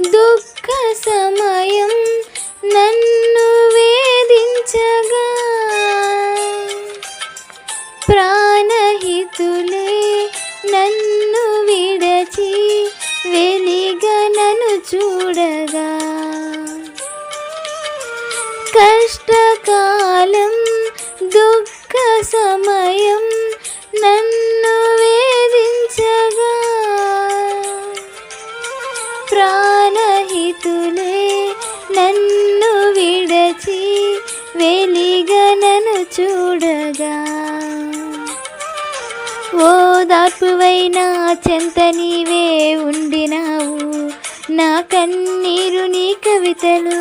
దుఃఖ సమయం నన్ను వేధించగా. ప్రాణహితులే నన్ను విడచి వెలిగా నన్ను చూడగా. కష్టకా ప్రాణహితులే నన్ను విడచి వెలిగనను చూడగా. ఓ దాపువైన చెంత నీవే ఉండినావు. నా కన్నీరు నీ కవితలు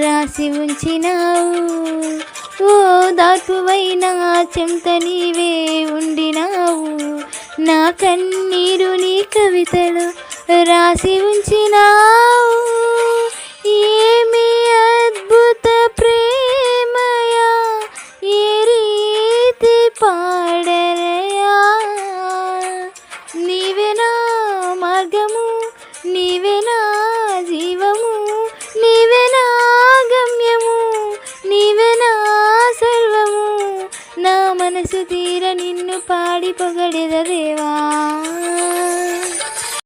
రాసి ఉంచినావు. దాపువైనా చెంత నీవే ఉండినావు. నా కన్నీరు నీ కవితలు రాసి ఉంచినావు. ఏమి అద్భుత ప్రేమయా ఏ రీతి పాడరయా నీవే నా మార్గము నీవే నా జీవము నీవే నా గమ్యము నీవే నా సర్వము. నా మనసు తీర నిన్ను పాడి పొగడెద దేవా.